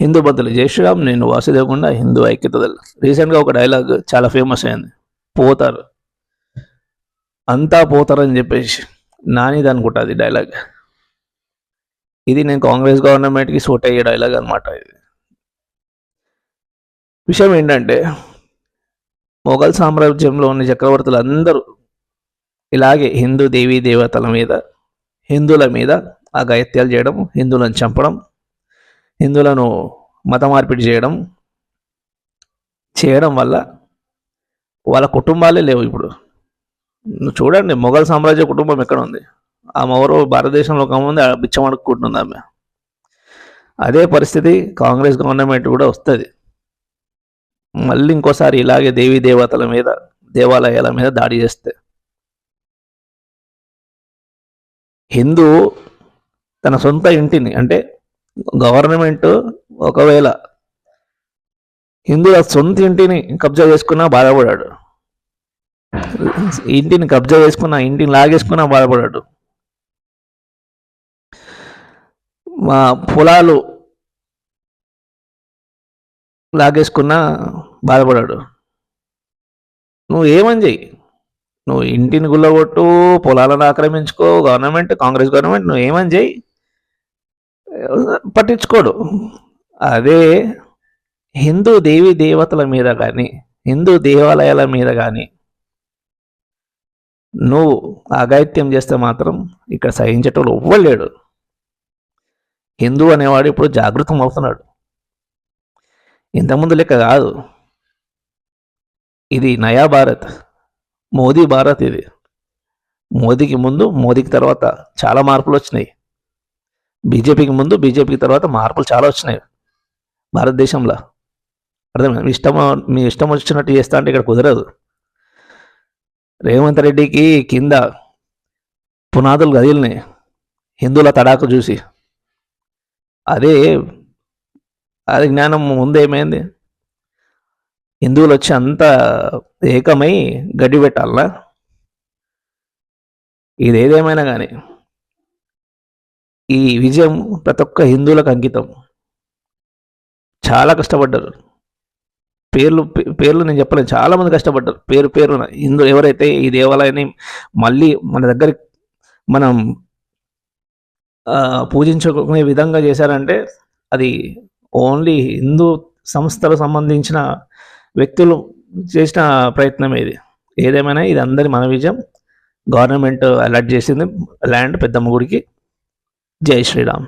హిందూ బంధువులు జై శ్రీరామ్ నేను వాసుదేవకుండ హిందూ ఐక్యతలు రీసెంట్గా ఒక డైలాగ్ చాలా ఫేమస్ అయింది. పోతారు. అంతా పోతారని చెప్పేసి నానిది అనుకుంటా అది డైలాగ్ ఇది నేను కాంగ్రెస్ గవర్నమెంట్కి సూట్ అయ్యే డైలాగ్ అనమాట ఇది. విషయం ఏంటంటే మొఘల్ సామ్రాజ్యంలో ఉన్న చక్రవర్తులు అందరూ ఇలాగే హిందూ దేవీ దేవతల మీద హిందువుల మీద అఘాయిత్యాలు చేయడం హిందువులను చంపడం హిందువులను మత మార్పిడి చేయడం చేయడం వల్ల వాళ్ళ కుటుంబాలే లేవు ఇప్పుడు. నువ్వు చూడండి మొఘల్ సామ్రాజ్య కుటుంబం ఎక్కడ ఉంది ఆమె ఎవరు భారతదేశంలో ఒక ఉంది బిచ్చం అడుక్కుంటుంది ఆమె. అదే పరిస్థితి కాంగ్రెస్ గవర్నమెంట్ కూడా వస్తుంది. మళ్ళీ ఇంకోసారి ఇలాగే దేవీ దేవతల మీద దేవాలయాల మీద దాడి చేస్తే. హిందూ తన సొంత ఇంటిని అంటే గవర్నమెంట్ ఒకవేళ హిందువుల సొంత ఇంటిని కబ్జా చేసుకున్నా బాధపడాడు. ఇంటిని కబ్జా చేసుకున్నా ఇంటిని లాగేసుకున్నా బాధపడాడు. మా పొలాలు లాగేసుకున్నా బాధపడాడు. నువ్వు ఏమని చెయ్యి? నువ్వు ఇంటిని గుల్లగొట్టు పొలాలను ఆక్రమించుకో గవర్నమెంట్ కాంగ్రెస్ గవర్నమెంట్ నువ్వు ఏమని చెయ్యి? పట్టించుకోడు. అదే హిందూ దేవి దేవతల మీద కానీ హిందూ దేవాలయాల మీద కానీ నువ్వు అఘాయిత్యం చేస్తే మాత్రం ఇక్కడ సహించేటోళ్ళు ఇవ్వలేడు హిందూ అనేవాడు ఇప్పుడు జాగృతం అవుతున్నాడు. ఇంతకుముందు లెక్క కాదు. ఇది నయా భారత్ మోదీ భారత్ ఇది. మోదీకి ముందు మోదీకి తర్వాత చాలా మార్పులు వచ్చినాయి. బీజేపీకి ముందు బీజేపీకి తర్వాత మార్పులు చాలా వచ్చినాయి భారతదేశంలో. అర్థమైంది మీ ఇష్టం మీ ఇష్టం వచ్చినట్టు చేస్తా అంటే ఇక్కడ కుదరదు. రేవంత్ రెడ్డికి కింద పునాదులు గదిలినాయి హిందువుల తడాకు చూసి. అదే అది జ్ఞానం ముందేమైంది హిందువులు వచ్చి అంత ఏకమై గడ్డి పెట్టాలనా? ఇది ఏదేమైనా కానీ ఈ విజయం ప్రతి ఒక్క హిందువులకు అంకితం. చాలా కష్టపడ్డారు. పేర్లు పే- పేర్లు నేను చెప్పలేను. చాలామంది కష్టపడ్డారు. పేరు పేరు హిందూ ఎవరైతే ఈ దేవాలయాన్ని మళ్ళీ మన దగ్గర మనం పూజించుకునే విధంగా చేశారంటే అది ఓన్లీ హిందూ సంస్థలకు సంబంధించిన వ్యక్తులు చేసిన ప్రయత్నం ఇది. ఏదేమైనా ఇది అందరి మన విజయం. గవర్నమెంట్ అలర్ట్ చేసింది ల్యాండ్ పెద్దమ్మ గుడికి. జై శ్రీరామ్